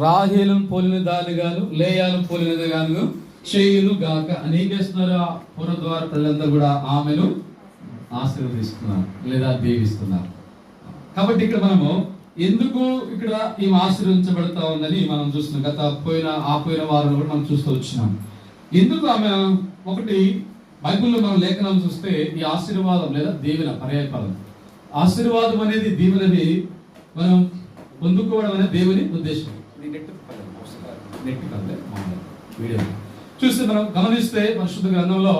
రాహేలను పోలిన దానిగాను లేయాను పోలినది గాను చేయును గాక. అని ఏం చేస్తున్నారు ఆ పురద్వార ప్రజలందరూ కూడా ఆమెను ఆశీర్వదిస్తున్నారు లేదా దీవిస్తున్నారు. కాబట్టి ఇక్కడ మనము ఎందుకు ఇక్కడ ఈమె ఆశీర్వదించబడతా ఉందని మనం చూస్తున్నాం. గత పోయిన ఆ పోయిన వారంలో కూడా మనం చూస్తూ వచ్చినాం. ఎందుకు ఆమె ఒకటి బైబిల్లో మనం లేఖనం చూస్తే ఈ ఆశీర్వాదం లేదా దీవెన పర్యాయపదం. ఆశీర్వాదం అనేది దీవెనది మనం పొందుకోవడం అనేది దేవుని ఉద్దేశం. Net video. చూస్తే మనం గమనిస్తే పరిశుద్ధ గ్రంథంలో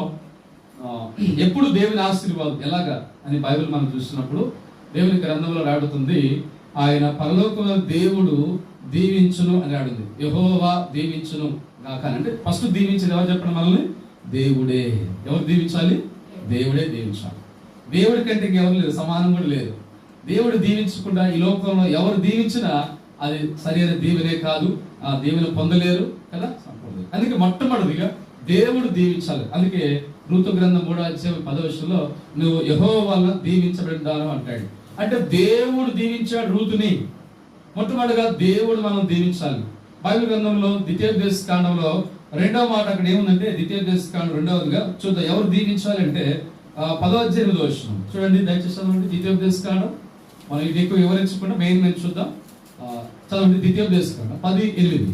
ఎప్పుడు దేవుని ఆశీర్వాదం ఎలాగా అని బైబిల్ మనం చూసినప్పుడు దేవుని గ్రంథంలో రాడుతుంది ఆయన పరలోకంలో దేవుడు దీవించును అని రాడుంది యహోవా దీవించును అని. అంటే ఫస్ట్ దీవించింది ఎవరు చెప్పండి మనల్ని? దేవుడే. ఎవరు దీవించాలి? దేవుడే దీవించాలి. దేవుడి కంటే ఇంకెవరు లేదు సమానం కూడా లేదు దేవుడు దీవించకుండా ఈ లోకంలో ఎవరు దీవించినా అది సరైన దీవెనే కాదు. ఆ దీవెన పొందలేరు కదా? అందుకే మొట్టమొదటిగా దేవుడు దీవించాలి. అందుకే ఋతు గ్రంథం మూడో అధ్యాయం పదో విషయంలో నువ్వు యహో వల్ల దీవించబడ్డాను అంటాడు. అంటే దేవుడు దీవించాడు రూతుని. మొట్టమొదటిగా దేవుడు మనం దీవించాలి. బైబిల్ గ్రంథంలో ద్వితీయోపదేశ కాండంలో రెండవ మాట అక్కడ ఏముందంటే ద్వితీయోపదేశ కాండం రెండవదిగా చూద్దాం ఎవరు దీవించాలి అంటే ఆ, పదో అధ్యాయం వచనం. చూడండి దయచేసి చదవండి. ద్వితీయోపదేశ కాండం మనం ఇది ఎక్కువ వివరించకుండా మెయిన్ మెయిన్ చూద్దాం. చదవండి ద్వితీయోపదేశ కాండం పది ఎనిమిది.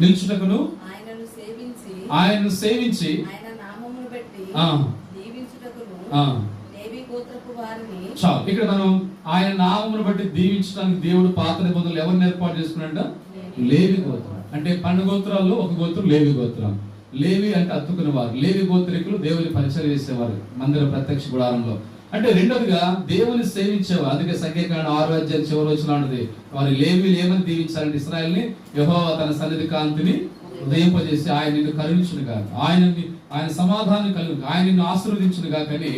నిలుచుటకును, ఆయనను సేవించి చాలు. ఇక్కడ మనం ఆయన నామమును బట్టి దీవించడానికి దేవుడు పాత నిబంధనలు ఎవరిని ఏర్పాటు చేసుకున్నాడ లేవి గోత్రం. అంటే పన్నెండు గోత్రాల్లో ఒక గోత్రం లేవి గోత్రం. లేవి అంటే అత్తుకున్న వారు లేవి గోత్రికులు దేవుని పరిచయం చేసేవారు మందిర ప్రత్యక్ష గుడారంలో. అంటే రెండోదిగా దేవుని సేవించేవారు అందుకే సంఖ్యాకాండ ఆరు అధ్యాయం చివరి వచ్చిన ఉన్నది వారి లేవీలు ఏమని దీవించాలంటే ఇస్రాయల్ని యెహోవా తన సన్నిధి కాంతిని ఉదయింపజేసి ఆయన నిన్ను కరుణించును కాదు ఆయన ఆయన సమాధానం కలుగు ఆయన నిన్ను ఆశీర్వదించును కాకని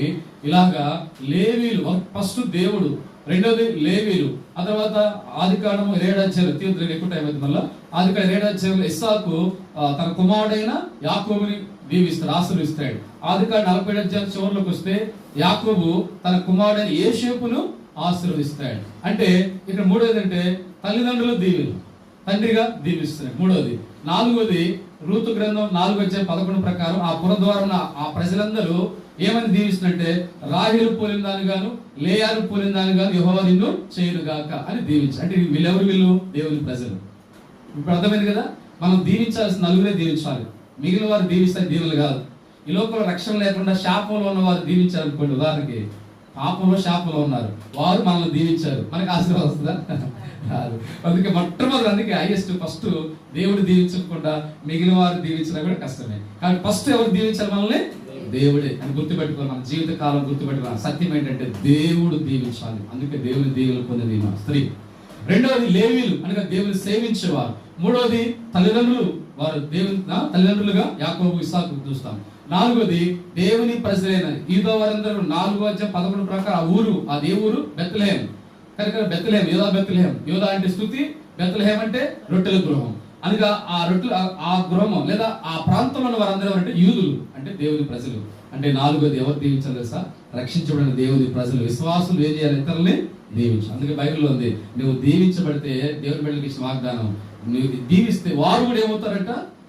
ఇలాగా లేవీలు ఫస్ట్ దేవుడు రెండోది లేవీలు ఆ తర్వాత ఆది కాండము ఏడాచారు తీవ్ర ఎక్కువ టైం అయితే మళ్ళీ. ఆది ఏడో అధ్యాయంలో ఇస్సాకు తన కుమారుడైన యాకోబుని దీవిస్తాడు ఆశీర్విస్తాడు ఆదికాండ నలభై ఏడు అధ్యాయం చివరిలోకి వస్తే యాకోబు తన కుమారుడైన ఏషేపును ఆశీర్వదిస్తాడు. అంటే ఇక్కడ మూడోది అంటే తల్లిదండ్రులు దీవెలు తండ్రిగా దీవిస్తున్నాడు. మూడోది. నాలుగోది ఋతు గ్రంథం నాలుగు వచ్చే పదకొండు ప్రకారం ఆ పురద్వారం ఆ ప్రజలందరూ ఏమని దీవిస్తున్నట్టే రాహిలు పోలిన దాని గాను లేయాలు పోలిన దాని గాను యెహోవా నిన్ను చేయను గాక అని దీవించారు. అంటే వీళ్ళెవరు వీళ్ళు? దేవుని ప్రజలు. ఇప్పుడు అర్థమైంది కదా? మనం దీవించాల్సిన నలుగురే దీవించాలి. మిగిలిన వారు దీవిస్తే దీవులు కాదు. ఈ లోకంలో రక్షణ లేకుండా శాపంలో ఉన్న వారు దీవించారనుకోండి ఉదాహరణకి పాపంలో శాపంలో ఉన్నారు. వారు మనల్ని దీవించారు. మనకి ఆశీర్వాదం వస్తుందా? కాదు అందుకే మొట్టమొదటి అందుకే హైయెస్ట్ ఫస్ట్ దేవుడు దీవించకుండా మిగిలిన వారు దీవించినా కూడా కష్టమే. కానీ ఫస్ట్ ఎవరు దీవించాలి మనల్ని? దేవుడే. అని గుర్తుపెట్టుకోవాలి. మన జీవిత కాలం గుర్తుపెట్టుకోవాలి. సత్యం ఏంటంటే దేవుడు దీవించాలి. అందుకే దేవుని దీవులు పొందిన స్త్రీ. రెండవది లేవీలు అనగా దేవుని సేవించేవారు. మూడవది తల్లిదండ్రులు వారు దేవుని తల్లిదండ్రులుగా యాకోబు ఇసాకు చూస్తాం. నాలుగోది దేవుని ప్రజలైన ఈదో వారందరూ నాలుగో అధ్యాయం పదకొండు ప్రకారం ఆ ఊరు ఆ దేవూరు బెత్తలేం కనుక బెత్తలేం యోధా బెత్తలేం యోధా అంటే స్థుతి బెత్తలేం అంటే రొట్టెల గృహం. అనగా ఆ రొట్టెల ఆ- గృహం లేదా ఆ ప్రాంతంలో ఉన్న వారందరూ అంటే యూదులు అంటే దేవుని ప్రజలు. అంటే నాలుగోది ఎవరు దీవించాలి సార్ రక్షించబడిన దేవుని ప్రజలు విశ్వాసులు ఏం చేయాలి? ఇతరుల్ని దీవించు. అందుకే బైబిల్లో ఉంది నువ్వు దీవించబడితే దేవుని బిడ్డలకి ఇచ్చిన వాగ్దానం నువ్వు దీవిస్తే వారు కూడా ఏమవుతారంట?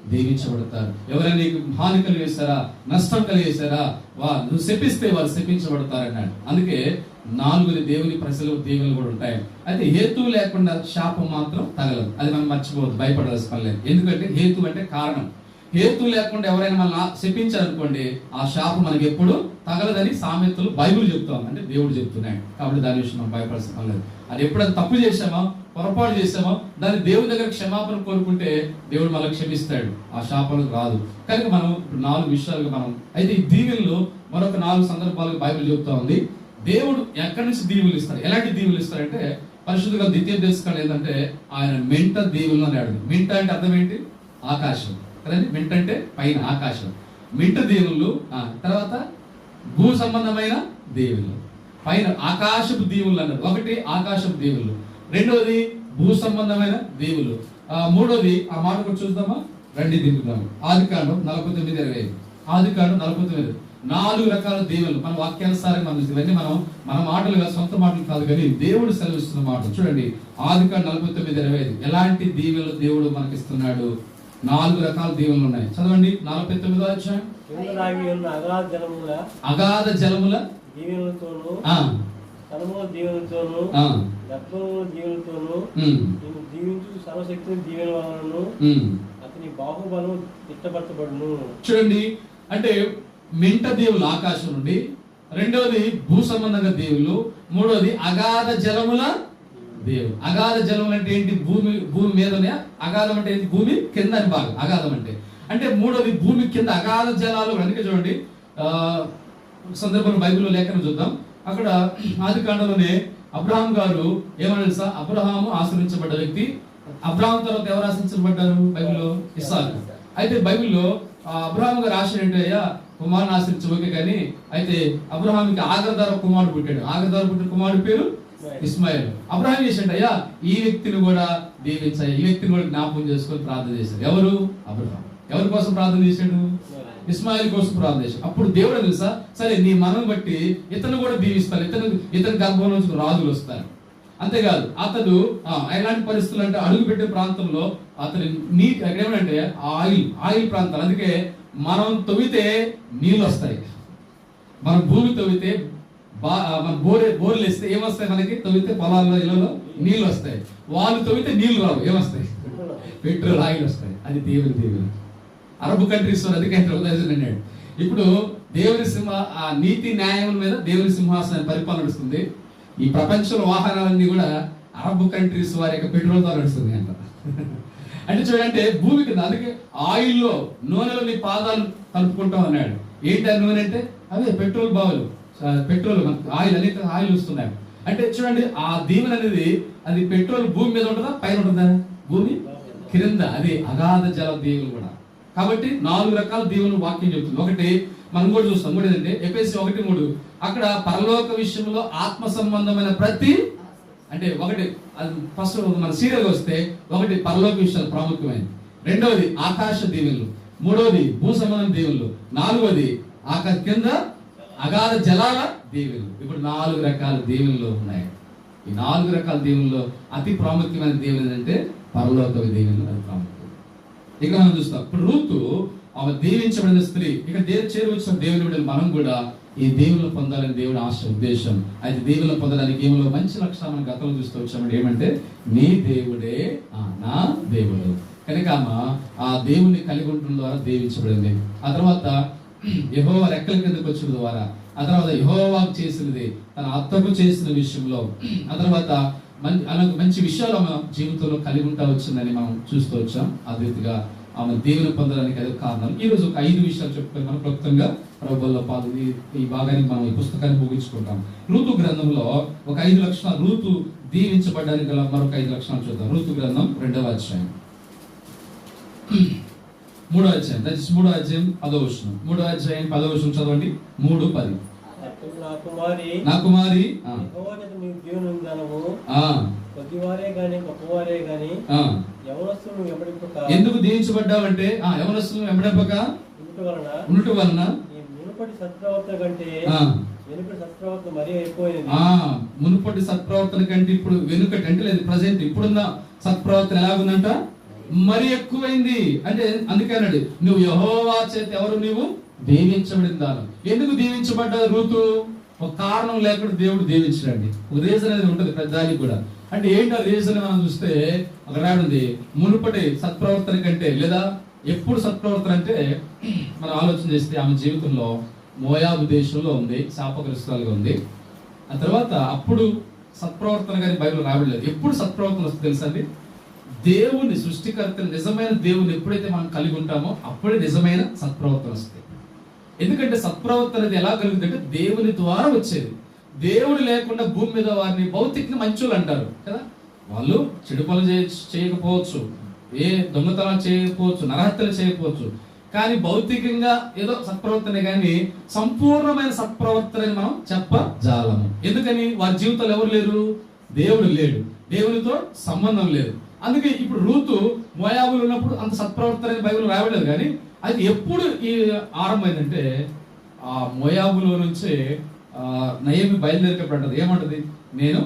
దీవించబడతారు. ఎవరైనా నీకు హాని కలిగేశారా? నష్టం కలిగేశారా? వా నువ్వు శపిస్తే వారు శపించబడతారన్నాడు. అందుకే నాలుగుని దేవుని ప్రజలు దీవెనలు కూడా ఉంటాయి. అయితే హేతువు లేకుండా శాపం మాత్రం తగలదు. అది మనం మర్చిపోవద్దు భయపడాల్సిన పని లేదు. ఎందుకంటే హేతు అంటే కారణం. హేతులు లేకుండా ఎవరైనా మనల్ని శపించారనుకోండి ఆ శాపం మనకి ఎప్పుడు తగలదని సామెతలు బైబిల్ చెప్తాం అంటే దేవుడు చెప్తున్నాడు. కాబట్టి దాని విషయం మనం భయపడాల్సిన పని లేదు. అది ఎప్పుడైనా తప్పు చేసామో పొరపాటు చేసామో దాన్ని దేవుడి దగ్గర క్షమాపణ కోరుకుంటే దేవుడు మనకు క్షమిస్తాడు. ఆ శాపం రాదు. కనుక మనం ఇప్పుడు నాలుగు విషయాలుగా మనం అయితే ఈ దీవెనలు మరొక నాలుగు సందర్భాలుగా బైబిల్ చెప్తా ఉంది దేవుడు ఎక్కడి నుంచి దీవులు ఇస్తారు? ఎలాంటి దీవులు ఇస్తారంటే పరిశుద్ధంగా ద్వితీయ దేశకాలు ఏంటంటే ఆయన మెంట దీవులు అడుగు మెంట అంటే అర్థం ఏంటి? ఆకాశం. కదండి మింట్ అంటే పైన ఆకాశం. మింట దేవుళ్ళు ఆ, తర్వాత భూ సంబంధమైన దేవుళ్ళు. పైన ఆకాశపు దేవుళ్ళు అన్నారు ఒకటి ఆకాశపు దేవుళ్ళు. రెండవది భూ సంబంధమైన దేవుళ్ళు. మూడవది మూడోది ఆ మాట కూడా చూద్దామా? రండి దింపుదాము ఆది కాండం నలభై తొమ్మిది ఇరవై ఐదు. ఆది కాండం నలభై తొమ్మిది నాలుగు రకాల దేవుళ్ళు. మన వాక్యానుసారంగా మనం ఇవన్నీ మనం మన మాటలుగా సొంత మాటలు కాదు కానీ దేవుడు సెలవిస్తున్న మాట చూడండి ఆది కాండం నలభై తొమ్మిది ఇరవై ఐదు. ఎలాంటి దీవెలు దేవుడు మనకిస్తున్నాడు? నాలుగు రకాల దీవెనలు ఉన్నాయి. చదవండి. నలభై తొమ్మిదో అధ్యాయం. అగాధ జలముల అగాధ జలముల. దీవెనలతోనూ ఆ, కనుమల దీవెనలతోనూ ఆ, గర్భముల దీవెనలతోనూ ఉమ్, నేను దీవించు సర్వశక్తిని దీవెన వలనను ఉమ్. అతని బాహుబలం తిట్టబడతబడును చూడండి. అంటే మెంట దేవులు ఆకాశం నుండి రెండవది భూ సంబంధంగా దేవుళ్ళు మూడవది అగాధ జలముల దేవుడు. అగాధ జలం అంటే ఏంటి? భూమి భూమి మీదనే అగాధం అంటే ఏంటి? భూమి కింద అని భాగం అగాధం అంటే. అంటే మూడవది భూమి కింద అగాధ జలాలు అందుకే చూడండి ఆ బైబిల్లో లేఖనం చూద్దాం. అక్కడ ఆది కాండంలోనే అబ్రహాం గారు ఏమన్నా సార్ అబ్రహాము ఆశ్రయించబడ్డ వ్యక్తి. అబ్రహాం తర్వాత ఎవరు ఆశ్రయించబడ్డారు బైబిల్లో? ఇస్సాకు. అయితే బైబిల్లో అబ్రహాం గారు ఆశ ఏంటి అయ్యా? కుమారుని ఆశ్రయించబోకే కానీ అయితే అబ్రహాంకి ఆగ్రధార కుమారుడు పుట్టాడు. ఆగ్రధార పుట్టిన కుమారుడు పేరు ఇస్మాయిల్ అబ్రహాం చేశాడు అయ్యా ఈ వ్యక్తిని కూడా దీవించాయి ఈ వ్యక్తిని కూడా జ్ఞాపకం చేసుకొని ప్రార్థన చేశాడు. ఎవరు? అబ్రహాం ఎవరి కోసం ప్రార్థన చేశాడు? ఇస్మాయిల్ కోసం ప్రార్థన చేశాడు. అప్పుడు దేవుడు తెలుసా? సరే నీ మనం బట్టి ఇతను కూడా దీవిస్తాను ఇతను ఇతని గర్భం నుంచి రాజులు వస్తారు. అంతేకాదు అతడు ఆ, ఎలాంటి పరిస్థితులు అంటే అడుగు పెట్టే ప్రాంతంలో అతని నీటి అక్కడ ఏమంటే ఆయిల్ ఆయిల్ ప్రాంతాలు. అందుకే మనం తవ్వితే నీళ్ళు వస్తాయి. మనం భూమి తవ్వితే బోరే బోర్లు వేస్తే ఏమొస్తాయి మనకి? తవ్వితే పొలాల్లో ఇళ్ళలో నీళ్ళు వస్తాయి. వాళ్ళు తవ్వితే నీళ్ళు రావు ఏమొస్తాయి? పెట్రోల్ ఆయిల్ వస్తాయి. అది దేవుని దేవుని. అరబ్ కంట్రీస్ అందుకే అన్నాడు. ఇప్పుడు దేవుని సింహ ఆ నీతి న్యాయం మీద దేవుని సింహాసనం పరిపాలన నడుస్తుంది. ఈ ప్రపంచంలో వాహనాలన్నీ కూడా అరబ్ కంట్రీస్ వారి యొక్క పెట్రోల్తో నడుస్తుంది అంట. అంటే చూడంటే భూమి కింద అందుకే ఆయిల్లో నూనెలో నీ పాదాలు కలుపుకుంటాం అన్నాడు. ఏంటి ఆ నూనె అంటే? అదే పెట్రోల్ బావులు. పెట్రోల్ మనకు ఆయిల్ అనేక ఆయిల్ వస్తున్నాయి. అంటే చూడండి ఆ దీవెన అనేది అది పెట్రోల్ భూమి మీద ఉంటుందా? పైన ఉంటుందా? భూమి క్రింద అది అగాధ జల దీవులు కూడా. కాబట్టి నాలుగు రకాల దీవులు వాక్యం చెప్తుంది ఒకటి మనం కూడా చూస్తాం. కూడా ఏంటంటే ఎపిఎస్సి ఒకటి మూడు. అక్కడ పరలోక విషయంలో ఆత్మ సంబంధమైన ప్రతి అంటే ఒకటి ఫస్ట్ మన సీరియల్ వస్తే ఒకటి పరలోక విషయాలు ప్రాముఖ్యమైనది. రెండవది ఆకాశ దీవెనలు. మూడవది భూ సంబంధం దీవెనలు. నాలుగవది ఆకాశ కింద అగాధ జలాల దేవుళ్ళు ఇప్పుడు నాలుగు రకాల దేవుళ్ళు ఉన్నాయి. ఈ నాలుగు రకాల దేవుళ్ళు అతి ప్రాముఖ్యమైన దేవుని ఏంటంటే పరలోక దేవుళ్ళు అది ప్రాముఖ్యం. ఇక మనం చూస్తాం. ఇప్పుడు రూతు ఆమె దీవించబడిన స్త్రీ. ఇక దేవు చేరి వచ్చిన దేవుని బిడ్డలు మనం కూడా ఈ దేవుని పొందాలని దేవుని ఆశ ఉద్దేశం. అయితే దేవుని పొందడానికి ఏమిలో మంచి లక్షణం మనం గతంలో చూస్తూ వచ్చామంటే ఏమంటే నీ దేవుడే ఆ నా దేవుడు. కనుక ఆమె ఆ దేవుణ్ణి కలిగి ఉండడం ద్వారా దీవించబడింది. ఆ తర్వాత యహోవ రెక్కల కిందకు వచ్చిన ద్వారా ఆ తర్వాత యహోవాకు చేసినది తన అత్తకు చేసిన విషయంలో ఆ తర్వాత మంచి అలా మంచి విషయాలు ఆమె జీవితంలో కలిగి ఉంటా వచ్చిందని మనం చూస్తూ వచ్చాం. ఆ రీతిగా ఆమె దేవుని పొందడానికి అదే కారణం. ఈ రోజు ఒక ఐదు విషయాలు చెప్పుకొని మనం క్లుప్తంగా ప్రభుల్లో పాదు ఈ- భాగానికి మనం ఈ పుస్తకాన్ని ముగించుకుంటాం. ఋతు గ్రంథంలో ఒక ఐదు లక్షణాలు ఋతు దీవించబడ్డానికి గల మరొక ఐదు లక్షణాలు చూద్దాం. ఋతు గ్రంథం రెండవ అధ్యాయం. మూడో అధ్యాయం. దట్ ఇస్ మూడో అధ్యాయం పదో వచనం. మూడో అధ్యాయం పదో వచనం చదవండి. మూడు పది. నా కుమారి ఎందుకు దీవించబడ్డావంటే ఆ యవనస్తులు వెంబడింపక ఉండుట వలన మునుపటి సత్ప్రవర్తన కంటే మునుపటి సత్ప్రవర్తన ఇప్పుడు వెనుకటి అంటే లేదు ప్రజెంట్ ఇప్పుడున్న సత్ప్రవర్తన ఎలాగుందంట? మరి ఎక్కువైంది. అంటే అందుకేనండి నువ్వు యహోవా చేత ఎవరు నీవు దీవించబడిన దానం ఎందుకు దీవించబడ్డ ఋతు ఒక కారణం లేకుండా దేవుడు దీవించడండి. ఒక రీజన్ అనేది ఉంటుంది పెద్దానికి కూడా. అంటే ఏంటి ఆ రీజన్ మనం చూస్తే ఒక రాడుంది మునుపటి సత్ప్రవర్తన కంటే లేదా ఎప్పుడు సత్ప్రవర్తన అంటే మనం ఆలోచన చేస్తే ఆమె జీవితంలో మోయాబు దేశంలో ఉంది శాపగ్రస్తాలుగా ఉంది. ఆ తర్వాత అప్పుడు సత్ప్రవర్తన కానీ బైబిల్ రాబడలేదు ఎప్పుడు సత్ప్రవర్తన వస్తుంది తెలుసా అండి? దేవుని సృష్టికర్త నిజమైన దేవుని ఎప్పుడైతే మనం కలిగి ఉంటామో అప్పుడే నిజమైన సత్ప్రవర్తన వస్తుంది. ఎందుకంటే సత్ప్రవర్తన అనేది ఎలా కలుగుతుందంటే దేవుని ద్వారా వచ్చేది. దేవుడు లేకుండా భూమి మీద వారిని భౌతిక మంచులు అంటారు కదా? వాళ్ళు చెడు పనులు చేయ- చేయకపోవచ్చు ఏ దొంగతనం చేయకపోవచ్చు నరహత్యలు చేయకపోవచ్చు. కానీ భౌతికంగా ఏదో సత్ప్రవర్తనే కానీ సంపూర్ణమైన సత్ప్రవర్తనని మనం చెప్పజాలము. ఎందుకని? వారి జీవితంలో ఎవరు లేరు? దేవుడు లేడు. దేవునితో సంబంధం లేదు. అందుకే ఇప్పుడు రూతు మోయాబులు ఉన్నప్పుడు అంత సత్ప్రవర్తన అని బైబిల్ రాయలేదు కానీ అది ఎప్పుడు ఈ ఆరంభమైందంటే ఆ మోయాబులో నుంచే నయమి బయలుదేరేటప్పుడు అంటది. ఏమంటది? నేను